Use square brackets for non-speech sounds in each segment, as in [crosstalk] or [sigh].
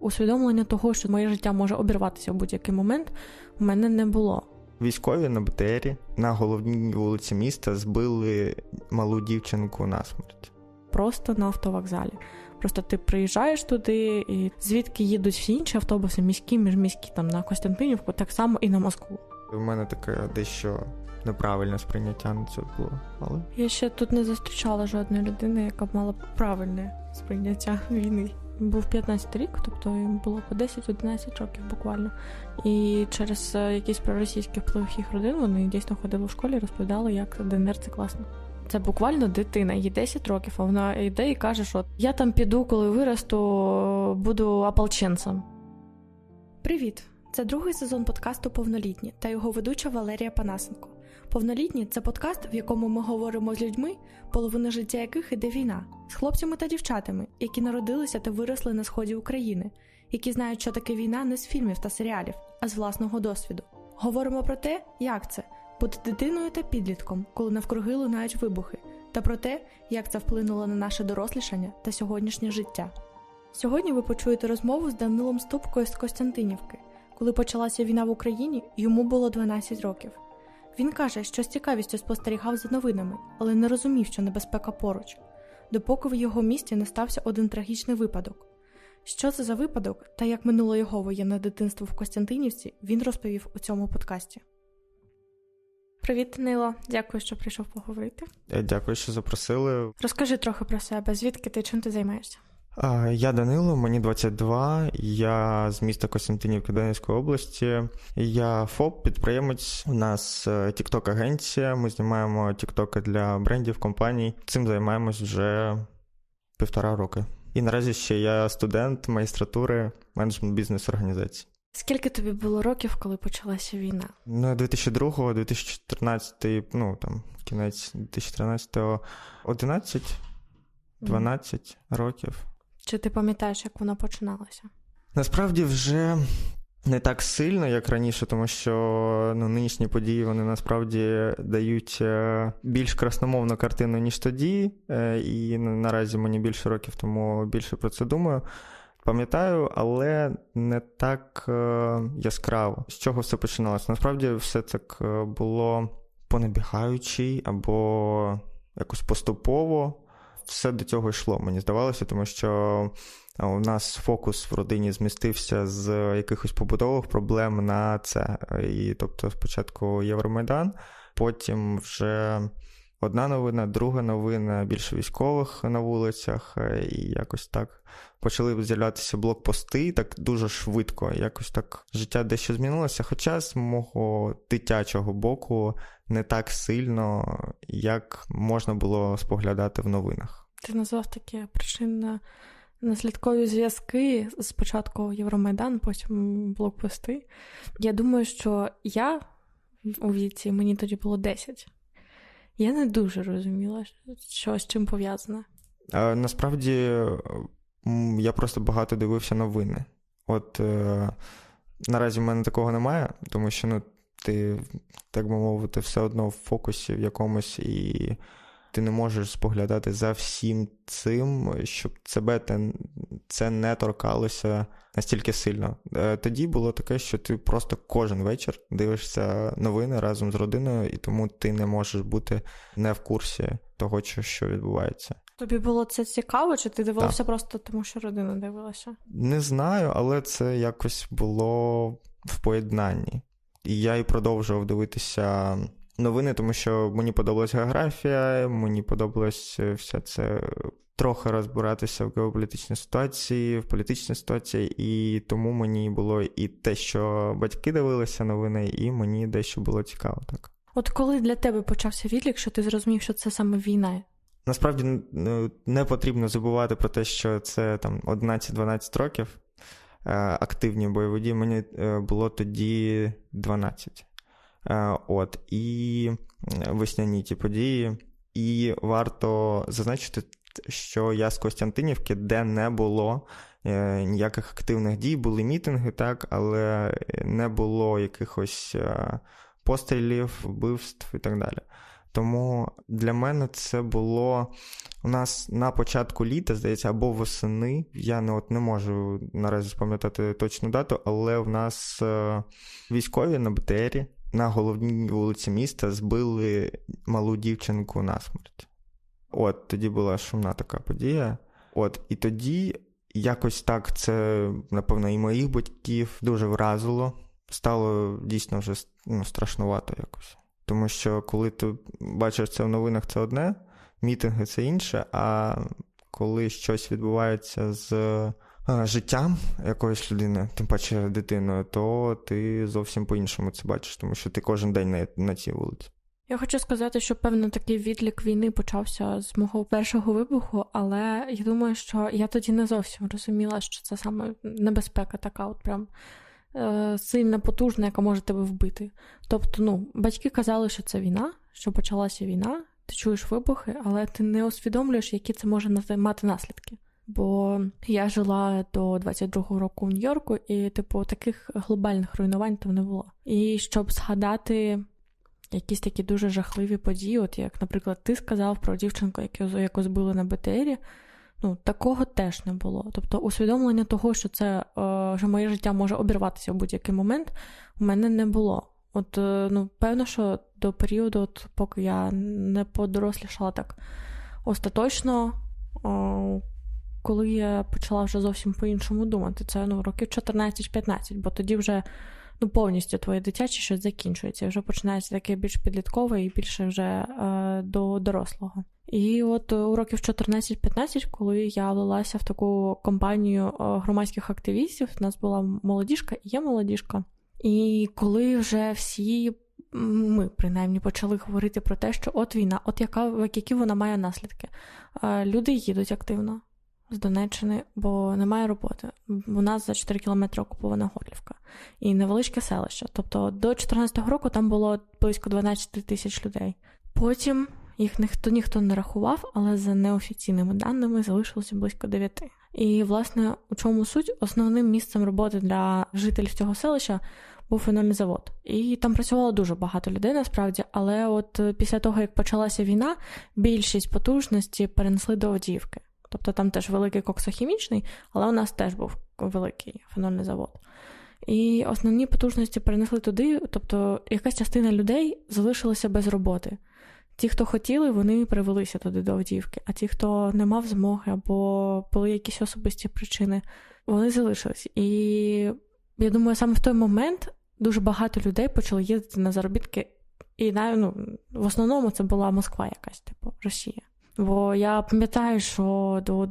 Усвідомлення того, що моє життя може обірватися в будь-який момент, у мене не було. Військові на БТРі на головній вулиці міста збили малу дівчинку насмерть. Просто на автовокзалі. Просто ти приїжджаєш туди, і звідки їдуть всі інші автобуси, міські, міжміські, там на Костянтинівку, так само і на Москву. У мене таке дещо неправильне сприйняття на це було. Але Я ще тут не зустрічала жодної людини, яка б мала правильне сприйняття війни. Був 15 рік, тобто їм було по 10-11 років буквально. І через е, якийсь проросійський вплив їх родин вони дійсно ходили в школі, і розповідали, як ДНР це класно. Це буквально дитина, їй 10 років, а вона йде і каже, що я там піду, коли виросту, буду ополченцем. Привіт! Це другий сезон подкасту Повнолітні та його ведуча Валерія Панасенко. Повнолітні це подкаст, в якому ми говоримо з людьми, половина життя яких іде війна, з хлопцями та дівчатами, які народилися та виросли на сході України, які знають, що таке війна не з фільмів та серіалів, а з власного досвіду. Говоримо про те, як це бути дитиною та підлітком, коли навкруги лунають вибухи, та про те, як це вплинуло на наше дорослішання та сьогоднішнє життя. Сьогодні ви почуєте розмову з Данилом Ступкою з Костянтинівки. Коли почалася війна в Україні, йому було 12 років. Він каже, що з цікавістю спостерігав за новинами, але не розумів, що небезпека поруч, допоки в його місті не стався один трагічний випадок. Що це за випадок та як минуло його воєнне дитинство в Костянтинівці, він розповів у цьому подкасті. Привіт, Данило. Дякую, що прийшов поговорити. е, дякую, що запросили. Розкажи трохи про себе, звідки ти чим ти займаєшся? Я Данило, мені 22, я з міста Костянтинівки Донецької області. Я ФОП, підприємець. У нас тікток агенція. Ми знімаємо тіктоки для брендів, компаній. Цим займаємось вже півтора роки. І наразі ще я студент магістратури менеджмент бізнес організації. Скільки тобі було років, коли почалася війна? Ну, 2002 2014 ну там кінець 2013 11 12 років. Чи ти пам'ятаєш, як вона починалася? Насправді вже не так сильно, як раніше, тому що ну, нинішні події вони насправді дають е, більш красномовну картину, ніж тоді. Е, І ну, наразі мені більше років, тому більше про це думаю. Пам'ятаю, але не так е, яскраво. З чого все починалося? Насправді все так було понабігаючи або якось поступово. Все до цього йшло, мені здавалося, тому що у нас фокус в родині змістився з якихось побутових проблем на це. І тобто, спочатку Євромайдан, потім вже одна новина, друга новина, більше військових на вулицях, і якось так почали з'являтися блокпости так дуже швидко. Якось так життя дещо змінилося. Хоча з мого дитячого боку не так сильно, як можна було споглядати в новинах. Ти назвав такі причинно наслідкові зв'язки. Спочатку Євромайдан, потім блокпости. Я думаю, що я у віці, мені тоді було 10. Я не дуже розуміла, що з чим пов'язане. Насправді я просто багато дивився новини. От е, наразі в мене такого немає, тому що ну, ти, так би мовити, все одно в фокусі в якомусь, і ти не можеш споглядати за всім цим, щоб тебе це не торкалося настільки сильно. Е, тоді було таке, що ти просто кожен вечір дивишся новини разом з родиною, і тому ти не можеш бути не в курсі того, що відбувається. Тобі було це цікаво, чи ти дивився так. просто тому, що родина дивилася? Не знаю, але це якось було в поєднанні. І я і продовжував дивитися новини, тому що мені подобалась географія, мені подобалось все це трохи розбиратися в геополітичній ситуації, в політичній ситуації, і тому мені було і те, що батьки дивилися новини, і мені дещо було цікаво. так. От коли для тебе почався відлік, що ти зрозумів, що це саме війна? Насправді ну, не потрібно забувати про те, що це там 11-12 років е, активні бойові дії. Мені е, було тоді 12. Е, от, І весняні ті події. І варто зазначити, що я з Костянтинівки, де не було ніяких активних дій, були мітинги, так, але не було якихось пострілів, вбивств і так далі. Тому для мене це було у нас на початку літа, здається, або восени. Я не от не можу наразі спам'ятати точну дату, але в нас е, військові на БТРі на головній вулиці міста збили малу дівчинку на смерть. От тоді була шумна така подія. От, і тоді якось так це, напевно, і моїх батьків дуже вразило. Стало дійсно вже ну, страшнувато якось. Тому що коли ти бачиш це в новинах, це одне, мітинги це інше, а коли щось відбувається з а, життям якоїсь людини, тим паче дитиною, то ти зовсім по-іншому це бачиш, тому що ти кожен день на, на цій вулиці. Я хочу сказати, що певно такий відлік війни почався з мого першого вибуху, але я думаю, що я тоді не зовсім розуміла, що це саме небезпека така, от прям е, сильна, потужна, яка може тебе вбити. Тобто, ну, батьки казали, що це війна, що почалася війна, ти чуєш вибухи, але ти не усвідомлюєш, які це може мати наслідки. Бо я жила до 22-го року в Нью-Йорку, і, типу, таких глобальних руйнувань там не було. І щоб згадати якісь такі дуже жахливі події, от як, наприклад, ти сказав про дівчинку, яку, яку збили на БТРі, ну, такого теж не було. Тобто, усвідомлення того, що це е, що моє життя може обірватися в будь-який момент, у мене не було. От, е, ну, певно, що до періоду, от, поки я не подорослішала так остаточно, о, коли я почала вже зовсім по-іншому думати, це ну, років 14-15, бо тоді вже ну, повністю твоє дитяче щось закінчується. Вже починається таке більш підліткове і більше вже е, до дорослого. І от у років 14-15, коли я влилася в таку компанію е, громадських активістів, у нас була молодіжка і є молодіжка. І коли вже всі ми принаймні почали говорити про те, що от війна, от яка які вона має наслідки. Е, люди їдуть активно з Донеччини, бо немає роботи. У нас за 4 кілометри окупована Горлівка і невеличке селище. Тобто до 2014 року там було близько 12 тисяч людей. Потім їх ніхто ніхто не рахував, але за неофіційними даними залишилося близько 9. І, власне, у чому суть? Основним місцем роботи для жителів цього селища був фенольний завод. І там працювало дуже багато людей насправді, але от після того, як почалася війна, більшість потужності перенесли до Авдіївки. Тобто там теж великий коксохімічний, але у нас теж був великий фенольний завод. І основні потужності перенесли туди, тобто якась частина людей залишилася без роботи. Ті, хто хотіли, вони привелися туди до Авдіївки, а ті, хто не мав змоги або були якісь особисті причини, вони залишились. І я думаю, саме в той момент дуже багато людей почали їздити на заробітки, і ну, в основному це була Москва якась, типу Росія. Бо я пам'ятаю, що до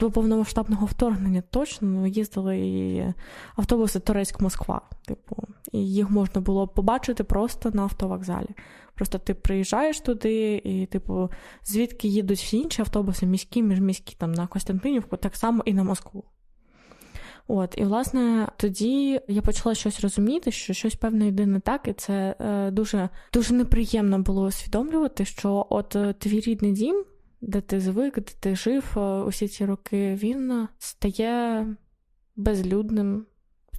до повномасштабного вторгнення точно їздили автобуси Турецьк-Москва. Типу, і їх можна було побачити просто на автовокзалі. Просто ти приїжджаєш туди, і, типу, звідки їдуть всі інші автобуси, міські, міжміські, там на Костянтинівку, так само і на Москву. От, і власне тоді я почала щось розуміти, що щось певно йде не так, і це е, дуже дуже неприємно було усвідомлювати, що от е, твій рідний дім де ти звик, де ти жив усі ці роки, він стає безлюдним.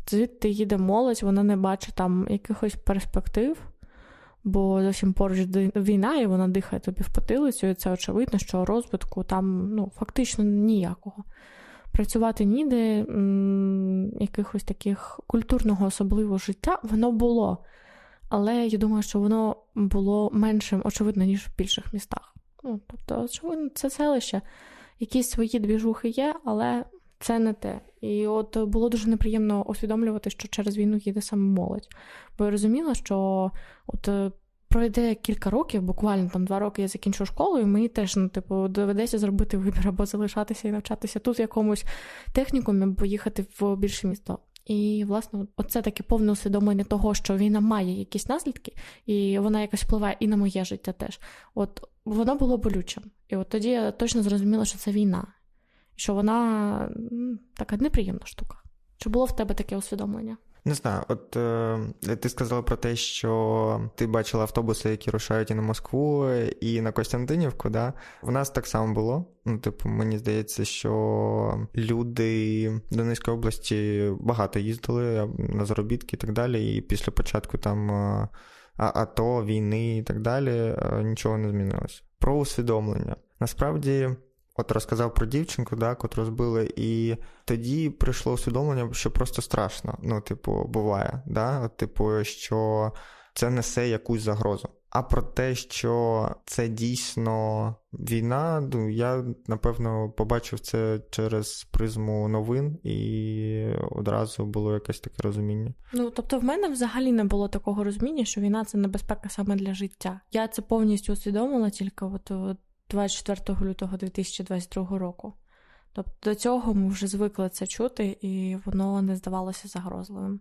Звідти їде молодь, вона не бачить там якихось перспектив, бо зовсім поруч війна, і вона дихає тобі в потилицю, і це очевидно, що розвитку там ну, фактично ніякого. Працювати ніде, якихось таких культурного особливого життя воно було. Але я думаю, що воно було меншим, очевидно, ніж в більших містах. Ну, Тобто, очевидно, це селище. Якісь свої двіжухи є, але це не те. І от було дуже неприємно усвідомлювати, що через війну їде саме молодь. Бо я розуміла, що от е, пройде кілька років, буквально там два роки я закінчу школу, і мені теж ну, типу, доведеться зробити вибір або залишатися і навчатися тут в якомусь технікумі, або їхати в більше місто. І, власне, оце таке повне усвідомлення того, що війна має якісь наслідки, і вона якось впливає і на моє життя теж. От воно було болючим. І от тоді я точно зрозуміла, що це війна, і що вона така неприємна штука. Чи було в тебе таке усвідомлення? Не знаю, от е, ти сказала про те, що ти бачила автобуси, які рушають і на Москву, і на Костянтинівку. Да? В нас так само було. Ну, типу, мені здається, що люди Донецької області багато їздили на заробітки і так далі. І після початку там. Е, АТО, війни і так далі, е, нічого не змінилося. Про усвідомлення. Насправді, от розказав про дівчинку, да, котру збили, і тоді прийшло усвідомлення, що просто страшно. Ну, типу, буває, да? От, типу, що це несе якусь загрозу. А про те, що це дійсно війна, ну я напевно побачив це через призму новин, і одразу було якесь таке розуміння. Ну тобто, в мене взагалі не було такого розуміння, що війна це небезпека саме для життя. Я це повністю усвідомила тільки от 24 лютого 2022 року. Тобто до цього ми вже звикли це чути, і воно не здавалося загрозливим.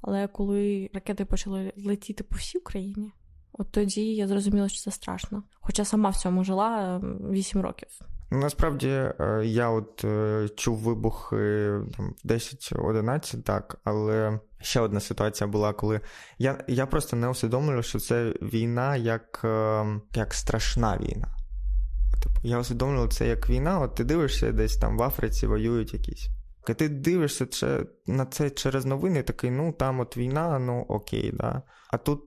Але коли ракети почали летіти по всій Україні, от тоді я зрозуміла, що це страшно. Хоча сама в цьому жила 8 років. Насправді е, я от е, чув вибухи там 10-11, так, але ще одна ситуація була, коли я я просто не усвідомлював, що це війна як, е, як страшна війна. Типу, я усвідомлював це як війна, от ти дивишся десь там в Африці воюють якісь. І ти дивишся це, на це через новини, такий, ну там от війна, ну окей, да. А тут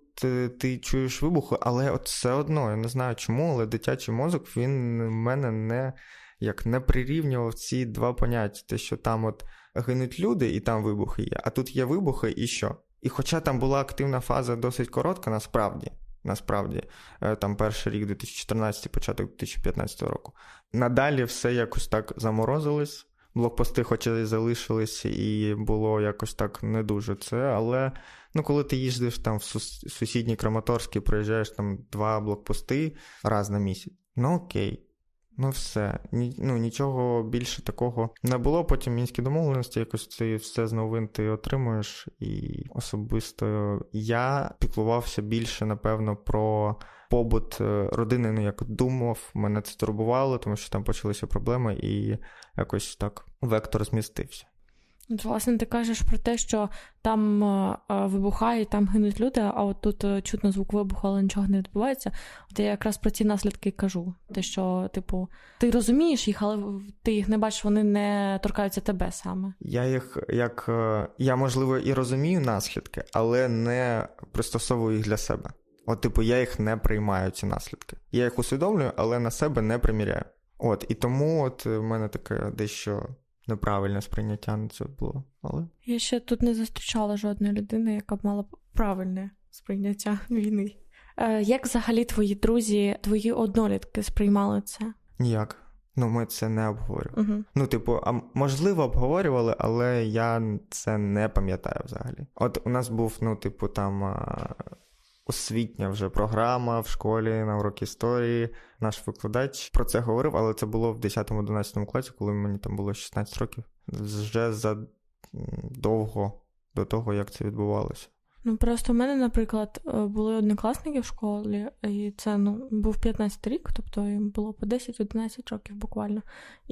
ти, чуєш вибухи, але от все одно, я не знаю чому, але дитячий мозок він в мене не як не прирівнював ці два поняття, те, що там от гинуть люди і там вибухи є, а тут є вибухи і що? І хоча там була активна фаза досить коротка, насправді, насправді, е, там перший рік 2014, початок 2015 року, надалі все якось так заморозилось блокпости, хоча і залишились, і було якось так не дуже це. Але ну, коли ти їздиш там в сусідній Краматорськ і проїжджаєш там два блокпости раз на місяць, ну окей. Ну, все, Ні, ну нічого більше такого не було. Потім мінські домовленості, якось це все з новин ти отримуєш. І особисто я піклувався більше, напевно, про побут е, родини, ну як думав, мене це турбувало, тому що там почалися проблеми, і якось так вектор змістився. От, власне, ти кажеш про те, що там е, е вибухає, там гинуть люди, а от тут чутно звук вибуху, але нічого не відбувається. От я якраз про ці наслідки кажу. Те, що, типу, ти розумієш їх, але ти їх не бачиш, вони не торкаються тебе саме. Я їх як я можливо і розумію наслідки, але не пристосовую їх для себе. От, типу, я їх не приймаю, ці наслідки. Я їх усвідомлюю, але на себе не приміряю. От, і тому от в мене таке дещо неправильне сприйняття на це було. Але я ще тут не зустрічала жодної людини, яка б мала правильне сприйняття [laughs] війни. Е, Як взагалі твої друзі, твої однолітки сприймали це? Ніяк. Ну, ми це не обговорювали. uh Ну, типу, а можливо, обговорювали, але я це не пам'ятаю взагалі. От у нас був, ну, типу, там освітня вже програма в школі на урок історії. Наш викладач про це говорив, але це було в 10-11 класі, коли мені там було 16 років. Вже задовго до того, як це відбувалося. Ну просто в мене, наприклад, е, були однокласники в школі, і це ну був 15 рік, тобто їм було по 10-11 років буквально.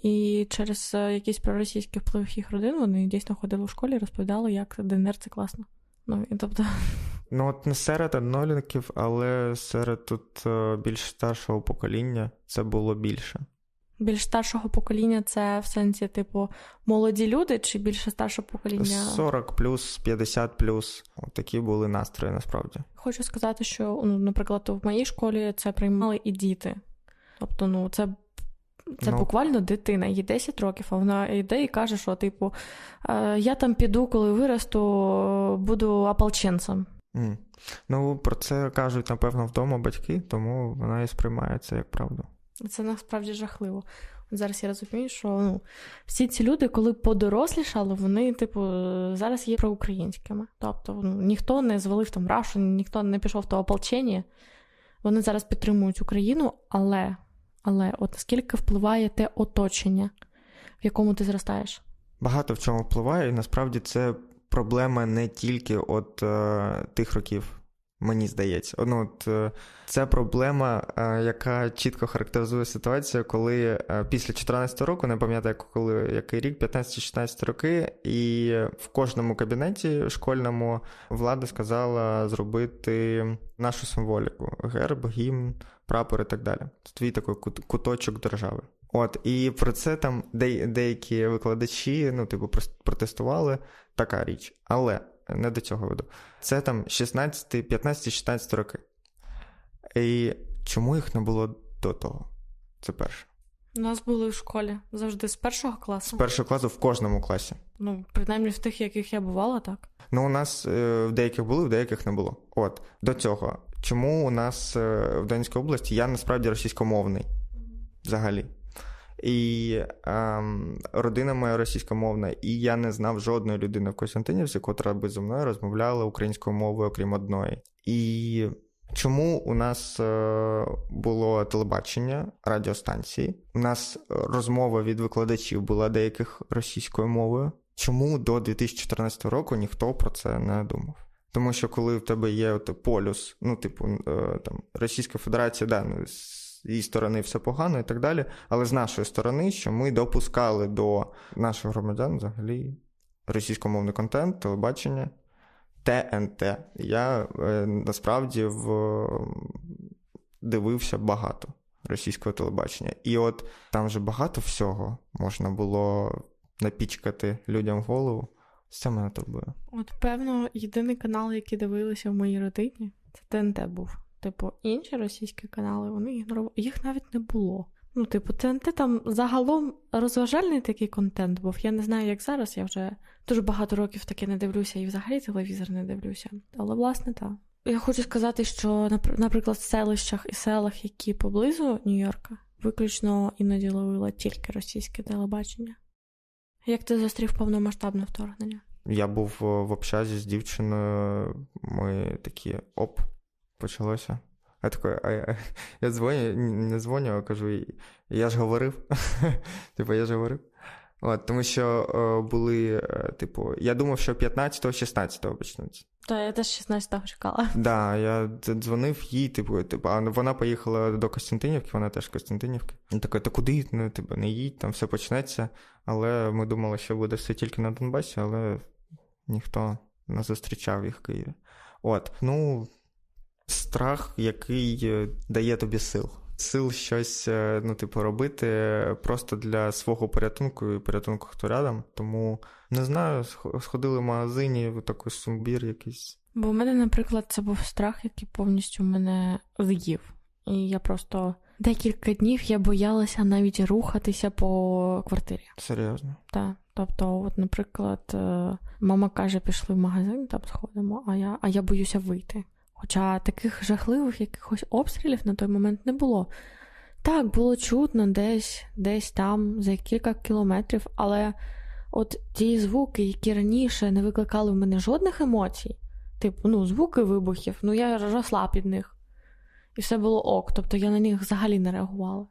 І через е, якийсь проросійський вплив їх родин вони дійсно ходили в школі і розповідали, як ДНР це класно. Ну і тобто [laughs] Ну, от не серед однолітків, але серед тут е, більш старшого покоління це було більше. Більш старшого покоління це в сенсі, типу, молоді люди чи більше старшого покоління? 40 плюс, 50 плюс. От такі були настрої насправді. Хочу сказати, що, ну, наприклад, в моїй школі це приймали і діти. Тобто, ну, це. Це ну, буквально дитина, їй 10 років, а вона йде і каже, що, типу, «Е, я там піду, коли виросту, буду ополченцем. Mm. Ну, про це кажуть, напевно, вдома батьки, тому вона і сприймається як правду. Це насправді жахливо. Зараз я розумію, що ну, всі ці люди, коли подорослішали, вони, типу, зараз є проукраїнськими. Тобто ну, ніхто не звалив там рашу, ніхто не пішов в то ополчення. Вони зараз підтримують Україну, але але от наскільки впливає те оточення, в якому ти зростаєш? Багато в чому впливає, і насправді це проблема не тільки от е, тих років. Мені здається, ну, от е, це проблема, е, яка чітко характеризує ситуацію, коли е, після 2014 року, не пам'ятаю, коли який рік, 15-16 роки, і в кожному кабінеті школьному влада сказала зробити нашу символіку: герб, гімн, прапор і так далі. Твій такий куточок держави. От, і про це там де, деякі викладачі, ну, типу, протестували така річ. Але не до цього веду. Це там 16, 15, 16 роки. І чому їх не було до того? Це перше. У нас були в школі завжди з першого класу. З першого класу в кожному класі. Ну, принаймні в тих, яких я бувала, так. Ну, у нас е, в деяких були, в деяких не було. От до цього. Чому у нас е, в Донецькій області я насправді російськомовний взагалі. І ем, родина моя російськомовна, і я не знав жодної людини в Костянтинівці, котра би зі мною розмовляла українською мовою, окрім одної. І чому у нас е, було телебачення, радіостанції? У нас розмова від викладачів була деяких російською мовою. Чому до 2014 року ніхто про це не думав? Тому що коли в тебе є от, полюс, ну, типу, е, там Російська Федерація, да, ну, з її сторони все погано і так далі. Але з нашої сторони, що ми допускали до наших громадян взагалі російськомовний контент, телебачення, ТНТ. Я е, насправді в... дивився багато російського телебачення. І от там же багато всього можна було напічкати людям в голову. Це мене турбує. От, певно, єдиний канал, який дивилися в моїй родині, це ТНТ був. Типу, інші російські канали, вони ігнорували. Їх навіть не було. Ну, типу, ТНТ там загалом розважальний такий контент був. Я не знаю, як зараз. Я вже дуже багато років таки не дивлюся і взагалі телевізор не дивлюся. Але, власне, так. Я хочу сказати, що, наприклад, в селищах і селах, які поблизу Нью-Йорка, виключно іноді ловила тільки російське телебачення. Як ти зустрів повномасштабне вторгнення? Я був е, в общазі з дівчиною, ми такі оп, почалося. Я такий, а я, я дзвоню, не дзвоню, а кажу, я ж говорив. [laughs] Типа, я ж говорив. От, тому що е, були, е, типу, я думав, що 15-16 почнуться. Та я теж 16-го чекала. [laughs] Да, я дзвонив їй, типу, типу, а вона поїхала до Костянтинівки, вона теж Костянтинівки. Він такий, та куди? Ну, типу, не їдь, там все почнеться. Але ми думали, що буде все тільки на Донбасі, але ніхто не зустрічав їх в Києві. От, ну, страх, який е, дає тобі сил. Сил щось, е, ну, типу, робити просто для свого порятунку і порятунку хто рядом. Тому не знаю, сх- сходили в магазині, в такий сумбір якийсь. Бо в мене, наприклад, це був страх, який повністю мене з'їв. І я просто декілька днів я боялася навіть рухатися по квартирі. Серйозно. Та, тобто, от, наприклад, е, мама каже, пішли в магазин, там сходимо, а я, а я боюся вийти. Хоча таких жахливих якихось обстрілів на той момент не було. Так, було чутно десь, десь там, за кілька кілометрів, але от ті звуки, які раніше не викликали в мене жодних емоцій, типу, ну, звуки вибухів, ну я росла під них. І все було ок. Тобто я на них взагалі не реагувала.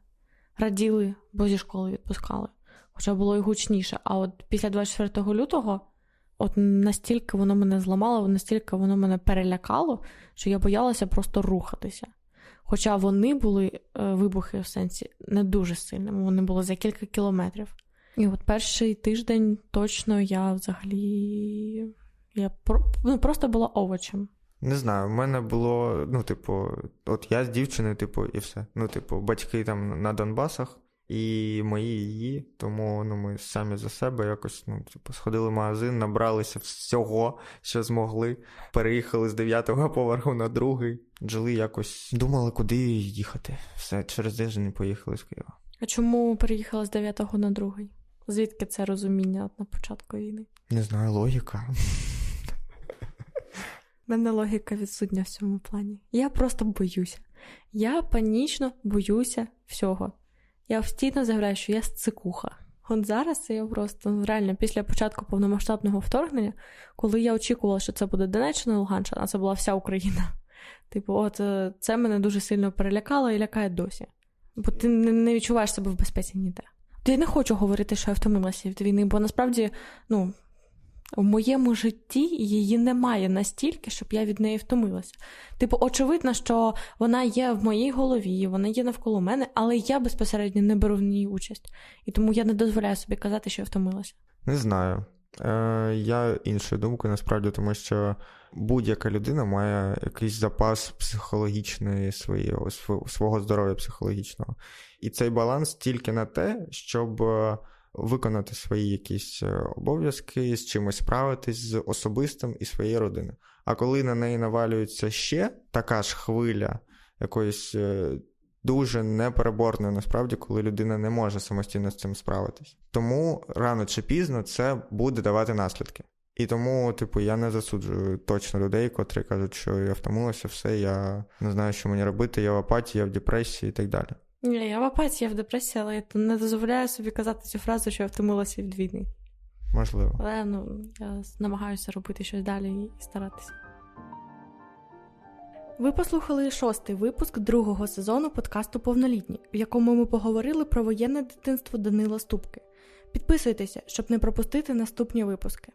Раділи, бо зі школи відпускали. Хоча було і гучніше. А от після 24 лютого, от настільки воно мене зламало, настільки воно мене перелякало, що я боялася просто рухатися. Хоча вони були е, вибухи в сенсі не дуже сильними, вони були за кілька кілометрів. І от перший тиждень точно я взагалі я про, ну, просто була овочем. Не знаю, в мене було, ну, типу, от я з дівчиною, типу, і все. Ну, типу, батьки там на Донбасах і мої її, тому ну, ми самі за себе якось ну, типу, сходили в магазин, набралися всього, що змогли. Переїхали з дев'ятого поверху на другий, жили якось, думали, куди їхати. Все, через день не поїхали з Києва. А чому переїхала з 9 на другий? Звідки це розуміння на початку війни? Не знаю, логіка. У мене логіка відсутня в цьому плані. Я просто боюся. Я панічно боюся всього. Я постійно заявляю, що я цикуха. От зараз я просто ну, реально після початку повномасштабного вторгнення, коли я очікувала, що це буде Донеччина Луганщина, а це була вся Україна. [laughs] Типу, от е, це мене дуже сильно перелякало і лякає досі. Бо ти не відчуваєш себе в безпеці ніде. Я не хочу говорити, що я втомилася від війни, бо насправді, ну, в моєму житті її немає настільки, щоб я від неї втомилася. Типу, очевидно, що вона є в моїй голові, вона є навколо мене, але я безпосередньо не беру в ній участь. І тому я не дозволяю собі казати, що я втомилася. Не знаю. Е, я іншої думки насправді, тому що будь-яка людина має якийсь запас психологічної своєї, св- свого здоров'я психологічного. І цей баланс тільки на те, щоб е, виконати свої якісь е, обов'язки, з чимось справитись з особистим і своєю родиною. А коли на неї навалюється ще така ж хвиля якоїсь е, дуже непереборної, насправді, коли людина не може самостійно з цим справитись. Тому рано чи пізно це буде давати наслідки. І тому, типу, я не засуджую точно людей, котрі кажуть, що я втомилася, все, я не знаю, що мені робити, я в апатії, я в депресії і так далі. Ні, я в апатії, я в депресії, але я не дозволяю собі казати цю фразу, що я втомилася від війни. Можливо. Але ну, я намагаюся робити щось далі і старатися. Ви послухали шостий випуск другого сезону подкасту Повнолітні, в якому ми поговорили про воєнне дитинство Данила Ступки. Підписуйтеся, щоб не пропустити наступні випуски.